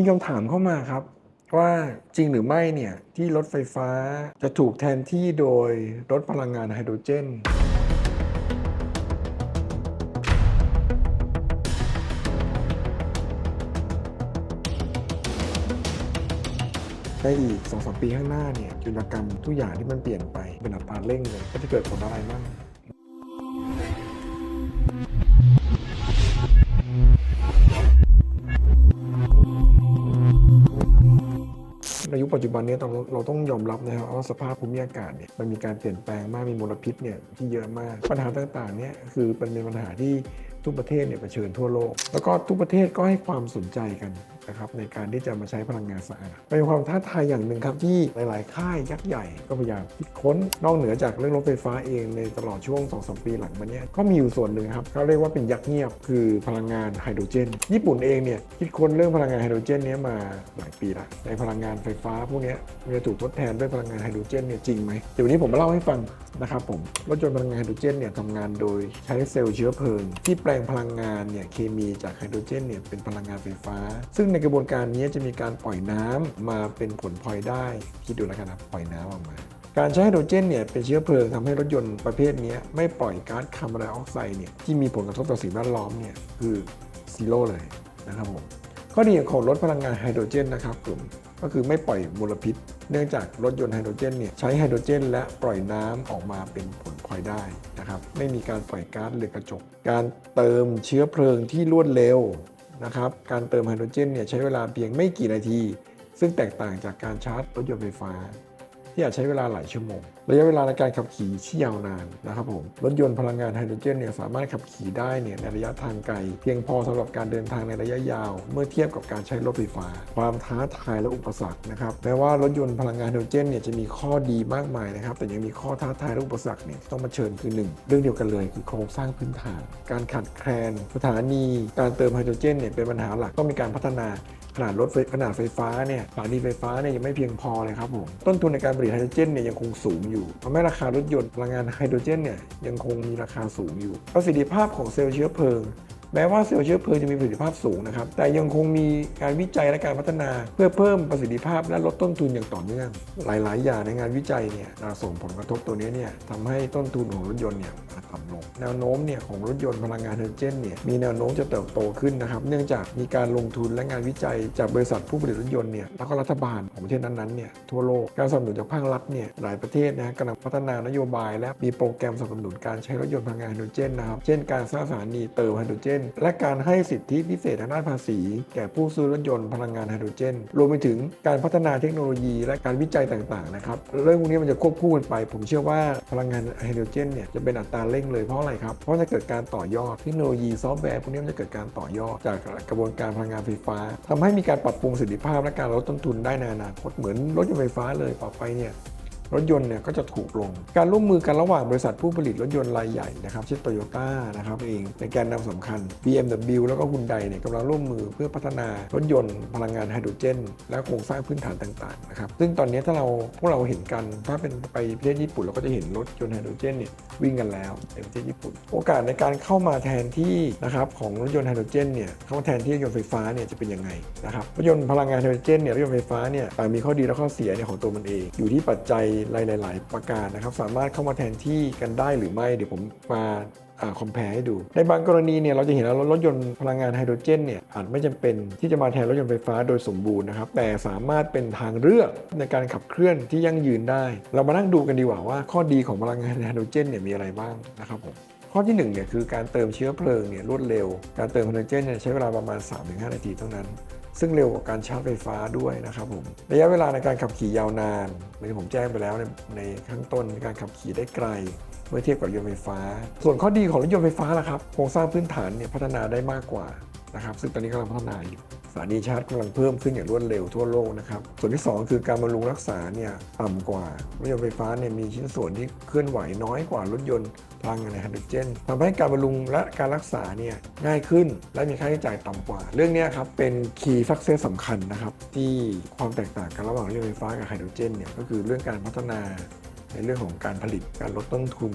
มีคำถามเข้ามาครับ ว่าจริงหรือไม่เนี่ย ที่รถไฟฟ้าจะถูกแทนที่โดยรถพลังงานไฮโดรเจนในอีกสองสปีข้างหน้าเนี่ยจุลกรรมทุกอย่างที่มันเปลี่ยนไปเป็นอัตราเร่งเลยก็จะเกิดผลอะไรบ้าง ปัจจุบันนี้เราเราต้องยอมรับนะครับว่าสภาพภูมิอากาศเนี่ยมันมีการเปลี่ยนแปลงมากมีมลพิษเนี่ยที่เยอะมากปัญหาต่างๆเนี่ยคือเป็นปัญหาที่ ทุกประเทศเนี่ยเผชิญทั่วโลก แล้วก็ทุกประเทศก็ให้ความสนใจกันนะครับในการที่จะมาใช้พลังงานสะอาดเป็นความท้าทายอย่างหนึ่งครับที่หลาย ๆ ค่ายยักษ์ใหญ่ก็พยายามคิดค้นนอกเหนือจากเรื่องรถไฟฟ้าเองในตลอดช่วง2อสปีหลังมาเนี้ยก็มีอยู่ส่วนหนึ่งครับเขาเรียกว่าเป็นยักษ์เงียบคือพลังงานไฮโดรเจน ญี่ปุ่นเองเนี่ยคิดค้นเรื่องพลังงานไฮโดรเจนนี้มาหลายปีละในพลังงานไฟฟ้าพวกนี้มันจะถูกทดแทนด้วยพลังงานไฮโดรเจนเนี่ยจริงไหมเดี๋ยววันนี้ผมมาเล่าให้ฟังนะครับผมรถยนต์พลังงานไฮโดรเจนเนี่ยทำงานโดยใช้เซลล์เชื้อเพลิงที่แปลงพลังงานเนี่ยเคมีจากไฮโดรเจนเนี่ยเป็นพลังงานไฟฟ้า ซึ่งในกระบวนการนี้จะมีการปล่อยน้ำมาเป็นผลพลอยได้ คิดดูแล้วกันนะปล่อยน้ำออกมาการใช้ไฮโดรเจนเนี่ยเป็นเชื้อเพลิงทำให้รถยนต์ประเภทนี้ไม่ปล่อยก๊าซคาร์บอนไดออกไซด์เนี่ยที่มีผลกระทบต่อสิ่งแวดล้อมเนี่ยคือซีโร่เลยนะครับผมข้อดีของรถพลังงานไฮโดรเจนนะครับกลุ่ม ก็คือไม่ปล่อยมลพิษ เนื่องจากรถยนต์ไฮโดรเจนเนี่ยใช้ไฮโดรเจน และปล่อยน้ำออกมาเป็นผลพลอยได้นะครับไม่มีการปล่อยก๊าซเรือนกระจก การเติมเชื้อเพลิงที่รวดเร็วนะครับการเติมไฮโดรเจนเนี่ยใช้เวลาเพียงไม่กี่นาที ซึ่งแตกต่างจากการชาร์จรถยนต์ไฟฟ้า ที่อาจใช้เวลาหลายชั่วโมง ระยะเวลาในการขับขี่ที่ยาวนานนะครับผมรถยนต์พลังงานไฮโดรเจนเนี่ยสามารถขับขี่ได้เนี่ยในระยะทางไกล เพียงพอสำหรับการเดินทางในระยะยาว เมื่อเทียบกับการใช้รถไฟฟ้า ความท้าทายและอุปสรรคนะครับแม้ว่ารถยนต์พลังงานไฮโดรเจนเนี่ยจะมีข้อดีมากมายนะครับแต่ยังมีข้อท้าทายและอุปสรรคเนี่ยที่ต้องมาเชิญคือหนึ่งเรื่องเดียวกันเลยคือโครงสร้างพื้นฐาน การขาดแคลนสถานี การเติมไฮโดรเจนเนี่ยเป็นปัญหาหลักต้องมีการพัฒนา ขนาดรถไฟขนาดไฟฟ้าเนี่ยสถานีไฟฟ้าเนี่ยยังไม่เพียงพอเลยครับผมต้นทุนในการผลิตไฮโดรเจนเนี่ยยังคงสูงอยู่ทำให้ราคารถยนต์พลังงานไฮโดรเจนเนี่ยยังคงมีราคาสูงอยู่ ประสิทธิภาพของเซลล์เชื้อเพลิง แม้ว่าเซลล์เชื้อเพลิงจะมีประสิทธิภาพสูงนะครับ แต่ยังคงมีการวิจัยและการพัฒนา เพื่อเพิ่มประสิทธิภาพและลดต้นทุนอย่างต่อเนื่อง หลาย ๆ อย่างในงานวิจัยเนี่ยส่งผลกระทบตัวนี้เนี่ยทำให้ต้นทุนของรถยนต์เนี่ยต่ำลง แนวโน้มเนี่ยของรถยนต์พลังงานไฮโดรเจนเนี่ยมีแนวโน้มจะเติบโตขึ้นนะครับ เนื่องจากมีการลงทุนและงานวิจัย จากบริษัทผู้ผลิตรถยนต์เนี่ยแล้วก็รัฐบาลของประเทศนั้นๆเนี่ยทั่วโลกการสนับสนุนจากภาครัฐเนี่ยหลายประเทศนะกำลังพัฒนานโยบาย และมีโปรแกรมสนับสนุนการใช้รถยนต์พลังงานไฮโดรเจนนะครับเช่น การสร้างสถานีเติมไฮโดรเจนและการให้สิทธิพิเศษทางด้านภาษี แก่ผู้ซื้อรถยนต์พลังงานไฮโดรเจน รวมไปถึงการพัฒนาเทคโนโลยี และการวิจัยต่างๆนะครับเรื่องพวกนี้มันจะควบคู่กันไป ผมเชื่อว่าพลังงานไฮโดรเจนเนี่ยจะเป็นอัตราเร่งเลยเพราะอะไรครับเพราะจะเกิดการต่อยอดเทคโนโลยีซอฟต์แวร์พวกนี้มันจะเกิดการต่อยอดจากกระบวนการพลังงานไฟฟ้าทำให้มีการปรับปรุงประสิทธิภาพและการลดต้นทุนได้ในอนาคตเหมือนรถยนต์ไฟฟ้าเลยต่อไปเนี่ย รถยนต์เนี่ยก็จะถูกลง การร่วมมือกันระหว่างบริษัทผู้ผลิตรถยนต์รายใหญ่นะครับเช่นโตโยต้านะครับเองในแกนนำสำคัญ BMW แล้วก็ฮุนไดเนี่ยกำลังร่วมมือเพื่อพัฒนารถยนต์พลังงานไฮโดรเจน และโครงสร้างพื้นฐานต่างๆนะครับซึ่งตอนนี้ถ้าเราพวกเราเห็นกันถ้าเป็นไปประเทศญี่ปุ่นเราก็จะเห็นรถยนต์ไฮโดรเจนเนี่ยวิ่งกันแล้วในประเทศญี่ปุ่น โอกาสในการเข้ามาแทนที่นะครับของรถยนต์ไฮโดรเจนเนี่ยเข้ามาแทนที่รถยนต์ไฟฟ้าเนี่ยจะเป็นยังไงนะครับรถยนต์พลังงานไฮโดรเจนเนี่ยรถยนต์ไฟฟ้าเนี่ยมีข้อดีและข้อเสียเนี่ยของตัวมันเองอยู่ที่ปัจจัยหลาย ๆ ประการนะครับ สามารถเข้ามาแทนที่กันได้หรือไม่ เดี๋ยวผมมาคอมเพลให้ดู ในบางกรณีเนี่ยเราจะเห็นแล้วรถยนต์พลังงานไฮโดรเจนเนี่ยอาจไม่จำเป็นที่จะมาแทนรถยนต์ไฟฟ้าโดยสมบูรณ์นะครับ แต่สามารถเป็นทางเลือกในการขับเคลื่อนที่ยั่งยืนได้ เรามานั่งดูกันดีกว่าว่าข้อดีของพลังงานไฮโดรเจนเนี่ยมีอะไรบ้างนะครับผมข้อที่1เนี่ยคือการเติมเชื้อเพลิงเนี่ยรวดเร็ว การเติมไฮโดรเจนเนี่ยใช้เวลาประมาณ 3-5 นาทีเท่านั้น ซึ่งเร็วกว่าการชาร์จไฟฟ้าด้วยนะครับผมระยะเวลาในการขับขี่ยาวนานเหมือนที่ผมแจ้งไปแล้วในในข้างต้นในการขับขี่ได้ไกล เมื่อเทียบกับรถยนต์ไฟฟ้า ส่วนข้อดีของรถยนต์ไฟฟ้าล่ะครับโครงสร้างพื้นฐานเนี่ยพัฒนาได้มากกว่านะครับซึ่งตอนนี้กำลังพัฒนาอยู่ สถานีชาร์จกำลังเพิ่มขึ้นอย่างรวดเร็วทั่วโลกนะครับ ส่วนที่ 2 คือการบำรุงรักษาเนี่ยต่ำกว่ารถยนต์ไฟฟ้าเนี่ยมีชิ้นส่วนที่เคลื่อนไหวน้อยกว่ารถยนต์พลังงานไฮโดรเจนทำให้การบำรุงและการรักษาเนี่ยง่ายขึ้น และมีค่าใช้จ่ายต่ำกว่า เรื่องนี้ครับเป็นคีย์ซักเซสสำคัญนะครับที่ความแตกต่างกันระหว่างรถยนต์ไฟฟ้ากับไฮโดรเจนเนี่ยก็คือเรื่องการพัฒนา ในเรื่องของการผลิตการลดต้นทุน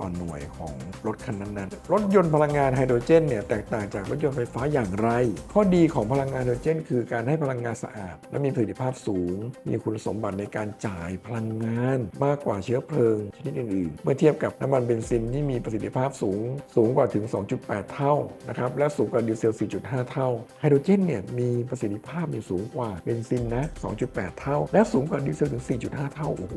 ต่อหน่วยของรถคันนั้นๆ รถยนต์พลังงานไฮโดรเจนเนี่ยแตกต่างจากรถยนต์ไฟฟ้าอย่างไร ข้อดีของพลังงานไฮโดรเจน คือการให้พลังงานสะอาด และมีประสิทธิภาพสูง มีคุณสมบัติในการจ่ายพลังงาน มากกว่าเชื้อเพลิงชนิดอื่นๆ เมื่อเทียบกับน้ำมันเบนซินที่มีประสิทธิภาพสูง สูงกว่าถึง 2.8 เท่านะครับและสูงกว่าดีเซล 4.5 เท่าไฮโดรเจนเนี่ยมีประสิทธิภาพเนี่ยสูงกว่าเบนซินนะ 2.8 เท่า และสูงกว่าดีเซลถึง 4.5 เท่าโอ้โห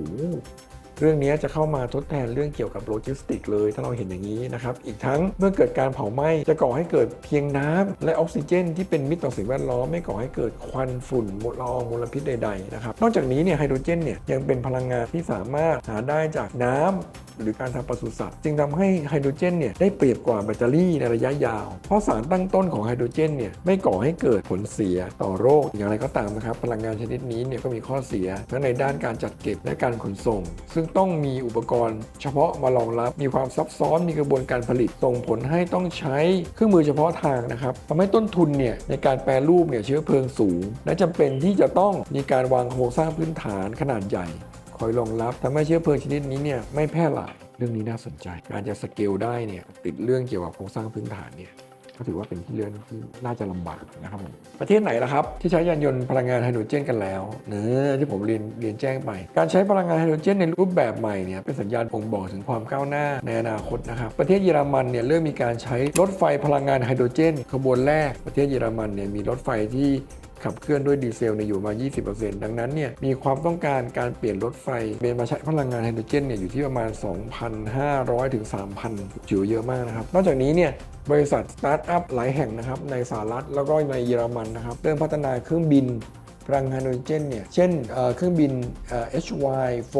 เรื่องนี้จะเข้ามาทดแทนเรื่องเกี่ยวกับโลจิสติกเลย ถ้าเราเห็นอย่างนี้นะครับ อีกทั้งเมื่อเกิดการเผาไหม้จะก่อให้เกิดเพียงน้ำและออกซิเจน ที่เป็นมิตรต่อสิ่งแวดล้อมไม่ก่อให้เกิดควันฝุ่นมลอองมลพิษใดๆนะครับนอกจากนี้เนี่ยไฮโดรเจนเนี่ยยังเป็นพลังงานที่สามารถหาได้จากน้ำหรือการทำปศุสัตว์จึงทำให้ไฮโดรเจนเนี่ยได้เปรียบกว่าแบตเตอรี่ในระยะยาว เพราะสารตั้งต้นของไฮโดรเจนเนี่ยไม่ก่อให้เกิดผลเสียต่อโรคอย่างไรก็ตามนะครับพลังงานชนิดนี้เนี่ยก็มีข้อเสียทั้งในด้านการจัดเก็บและการขนส่ง ซึ่งต้องมีอุปกรณ์ เฉพาะมารองรับ มีความซับซ้อนมีกระบวนการผลิตส่งผลให้ต้องใช้เครื่องมือเฉพาะทางนะครับทำให้ต้นทุนเนี่ยในการแปรรูปเนี่ยเชื้อเพลิงสูง และจำเป็นที่จะต้องมีการวางโครงสร้างพื้นฐานขนาดใหญ่คอยรองรับทำให้เชื้อเพลิงชนิดนี้เนี่ยไม่แพร่หลายเรื่องนี้น่าสนใจ การจะสเกลได้เนี่ยติดเรื่องเกี่ยวกับโครงสร้างพื้นฐานเนี่ย ก็ถือว่าเป็นที่เรื่องที่น่าจะลำบากนะครับผมประเทศไหนล่ะครับ ที่ใช้ยานยนต์พลังงานไฮโดรเจนกันแล้วเนือที่ผมเรียนเรียนแจ้งไป การใช้พลังงานไฮโดรเจนในรูปแบบใหม่เนี่ยเป็นสัญญาณบ่งบอกถึงความก้าวหน้าในอนาคตนะครับประเทศเยอรมันเนี่ยเริ่มมีการใช้รถไฟพลังงานไฮโดรเจนขบวนแรกประเทศเยอรมันเนี่ยมีรถไฟที่ขับเคลื่อนด้วยดีเซลเนี่ยอยู่มา 20%ดังนั้นเนี่ยมีความต้องการการเปลี่ยนรถไฟเป็นมาใช้พลังงานไฮโดรเจนเนี่ยอยู่ที่ประมาณ 2,500 ถึง 3,000ถือเยอะมากนะครับ นอกจากนี้เนี่ย บริษัทสตาร์ทอัพหลายแห่งนะครับในสหรัฐแล้วก็ในเยอรมันนะครับเริ่มพัฒนาเครื่องบินพลังงานไฮโดรเจนเนี่ย เช่นเครื่องบิน HY4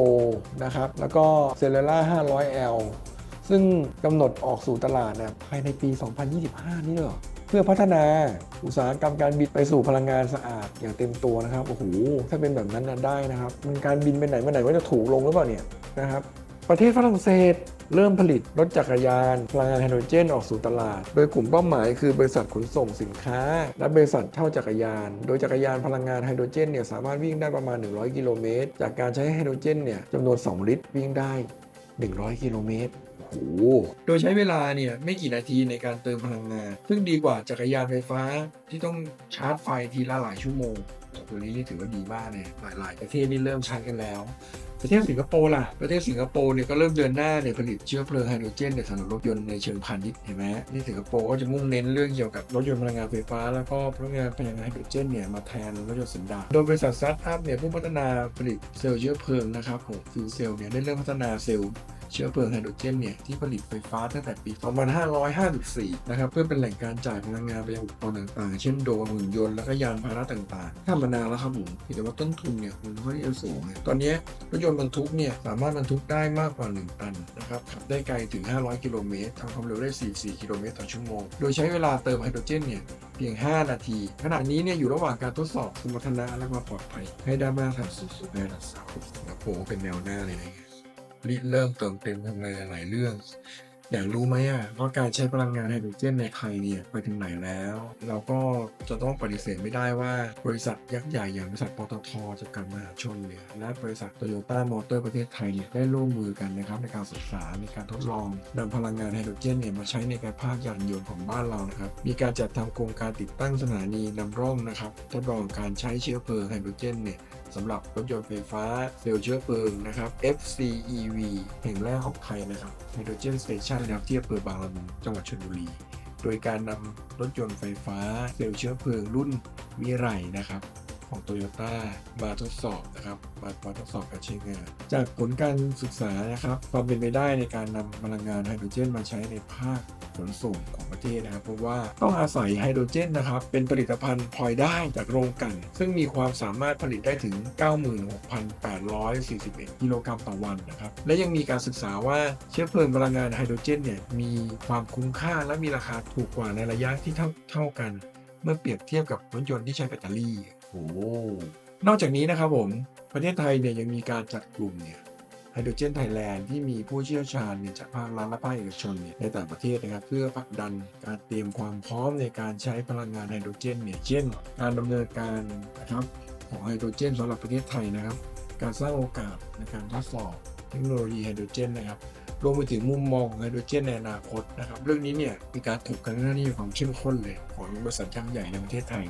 นะครับ แล้วก็ c e l e r a 500L ซึ่งกำหนดออกสู่ตลาดนี่ยภายในปี 2025 นี่เหรอ เพื่อพัฒนาอุตสาหกรรมการบินไปสู่พลังงานสะอาดอย่างเต็มตัวนะครับ โอ้โห ถ้าเป็นแบบนั้นนะได้นะครับ มันการบินไปไหนมาไหนว่าจะถูกลงหรือเปล่าเนี่ยนะครับ ประเทศฝรั่งเศส เริ่มผลิตรถจักรยานพลังงานไฮโดรเจนออกสู่ตลาด โดยกลุ่มเป้าหมายคือบริษัทขนส่งสินค้า และบริษัทเช่าจักรยาน โดยจักรยานพลังงานไฮโดรเจนเนี่ยสามารถวิ่งได้ประมาณ 100 กิโลเมตร จากการใช้ไฮโดรเจนเนี่ยจำนวน 2 ลิตร วิ่งได้ 100 กิโลเมตรโอ้โหโดยใช้เวลาเนี่ยไม่กี่นาทีในการเติมพลังงาน ซึ่งดีกว่าจักรยานไฟฟ้าที่ต้องชาร์จไฟทีละหลายชั่วโมง ตัวนี้นี่ถือว่าดีมากเลยหลาย ๆ ประเทศนี่เริ่มใช้กันแล้ว ประเทศสิงคโปร์ล่ะ ประเทศสิงคโปร์เนี่ยก็เริ่มเดินหน้าในผลิตเชื้อเพลิงไฮโดรเจนในสำหรับรถยนต์ในเชิงพาณิชย์เห็นไหมนี่สิงคโปร์ก็จะมุ่งเน้นเรื่องเกี่ยวกับรถยนต์พลังงานไฟฟ้า แล้วก็พลังงานพลังงานไฮโดรเจนเนี่ยมาแทนรถยนต์สันดาปโดยบริษัทสตาร์ทอัพเนี่ยผู้พัฒนาผลิตเซลล์เชื้อเพลิงนะครับของฟิวเซลเนี่ยได้เริ่มพัฒนาเซลล์ เชื้อเพลิงไฮโดรเจนเนี่ยที่ผลิตไฟฟ้าตั้งแต่ปี 2554 นะครับเพื่อเป็นแหล่งการจ่ายพลังงานไปยังอุปกรณ์ต่างๆ เช่นโดรนหุ่นยนต์และก็ยานพาหนะต่างๆทำมานานแล้วครับผมเพียงแต่ว่าต้นทุนเนี่ยมันค่อนข้างสูง ตอนนี้รถยนต์บรรทุกเนี่ยสามารถบรรทุกได้มากกว่า 1 ตันนะครับขับได้ไกลถึง 500 กิโลเมตรทำความเร็วได้ 44 กิโลเมตรต่อชั่วโมง โดยใช้เวลาเติมไฮโดรเจนเนี่ยเพียง 5 นาที ขณะนี้เนี่ยอยู่ระหว่างการทดสอบสมรรถนะและความปลอดภัยให้ได้มาตรฐานสูงสุดในระดับสากลสิงคโปร์เป็นแนวหน้าเลยนะริ ริเริ่มเติมเต็มทำอะไรหลายเรื่อง อยากรู้ไหมอะว่าการใช้พลังงานไฮโดรเจนในไทยเนี่ยไปถึงไหนแล้ว เราก็จะต้องปฏิเสธไม่ได้ว่าบริษัทยักษ์ใหญ่อย่างบริษัทปตทจำกัดมหาชนเนี่ยและบริษัทโตโยต้ามอเตอร์ประเทศไทยเนี่ยได้ร่วมมือกันนะครับในการศึกษาในการทดลองนำพลังงานไฮโดรเจนเนี่ยมาใช้ในการภาคยานยนต์ของบ้านเรานะครับมีการจัดทำโครงการติดตั้งสถานีนำร่องนะครับทดลองการใช้เชื้อเพลิงไฮโดรเจนเนี่ยสำหรับรถยนต์ไฟฟ้าเซลล์เชื้อเพลิงนะครับ FCEV แห่งแรกของไทยนะครับ Hydrogen Station นะครับที่อำเภอบางละมุงจังหวัดชลบุรี โดยการนำรถยนต์ไฟฟ้าเซลล์เชื้อเพลิงรุ่นมิไรนะครับของโตโยต้ามาทดสอบนะครับมามาทดสอบการใช้งาน จากผลการศึกษานะครับความเป็นไปได้ในการนำพลังงานไฮโดรเจนมาใช้ในภาค ขนส่งของประเทศนะครับเพราะว่าต้องอาศัยไฮโดรเจนนะครับ เป็นผลิตภัณฑ์พลอยได้จากโรงกลันซึ่งมีความสามารถผลิตได้ถึง 96,841 กิโลกรัมต่อวันนะครับ และยังมีการศึกษาว่าเชื้อเพลิงพลังงานไฮโดรเจนเนี่ยมีความคุ้มค่าและมีราคาถูกกว่าในระยะที่เท่าเท่ากัน เมื่อเปรียบเทียบกับรถยนต์ที่ใช้แบตเตอรี่โอ้นอกจากนี้นะครับผมประเทศไทยเนี่ยยังมีการจัดกลุ่มเนี่ย ไฮโดรเจนไทยแลนด์ที่มีผู้เชี่ยวชาญเนี่ยจากภาครัฐและภาคเอกชนเนี่ยในต่างประเทศนะครับเพื่อผลักดันการเตรียมความพร้อมในการใช้พลังงานไฮโดรเจนเนี่ยเช่น การดำเนินการนะครับของไฮโดรเจนสำหรับประเทศไทยนะครับ การสร้างโอกาสในการทดสอบเทคโนโลยีไฮโดรเจนนะครับรวมไปถึงมุมมองไฮโดรเจนในอนาคตนะครับ เรื่องนี้เนี่ยมีการถกกันหน้านี่มีความเข้มข้นเลยของบริษัทยักษ์ใหญ่ในประเทศไทย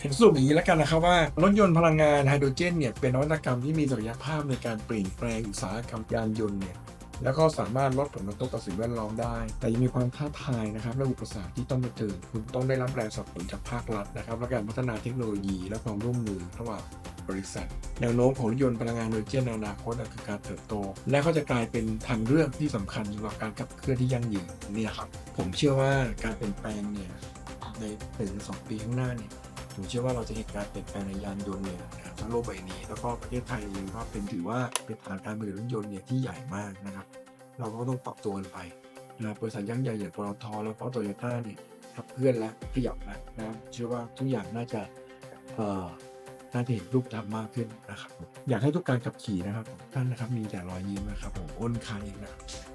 เห็นสรุปอย่างนี้แล้วกันนะครับว่ารถยนต์พลังงานไฮโดรเจนเนี่ยเป็นนวัตกรรมที่มีศักยภาพในการเปลี่ยนแปลงอุตสาหกรรมยานยนต์เนี่ยแล้วก็สามารถลดผลกระทบต่อสิ่งแวดล้อมได้ แต่ยังมีความท้าทายนะครับและอุปสรรคที่ต้องมาเจอคุณต้องได้รับแรงสนับสนุนจากภาครัฐนะครับและการพัฒนาเทคโนโลยี และความร่วมมือระหว่างบริษัท แนวโน้มของรถยนต์พลังงานไฮโดรเจนในอนาคตคือการเติบโต และก็จะกลายเป็นทางเลือกที่สำคัญสำหรับการขับเคลื่อนที่ยั่งยืนนี่ครับผมเชื่อว่าการเปลี่ยนแปลงเนี่ยในหนึ่งสองปีข้างหน้าเนี่ย ผมเชื่อว่าเราจะเห็นการเปลี่ยนแปลงในยานยนต์เนี่ยทั้งโลกใบนี้ แล้วก็ประเทศไทยเองก็เป็นถือว่าเป็นฐานการผลิตรถยนต์เนี่ยที่ใหญ่มากนะครับ เราก็ต้องปรับตัวกันไปนะบริษัทยักษ์ใหญ่อย่างปตทแล้วก็โตโยต้าเนี่ยขับเคลื่อนและขยับแล้วนะเชื่อว่าทุกอย่างน่าจะเอ่อน่าจะเห็นรูปธรรมมากขึ้นนะครับอยากให้ทุกการขับขี่นะครับท่านนะครับมีแต่รอยยิ้มนะครับผมอ้นคาเองนะครับ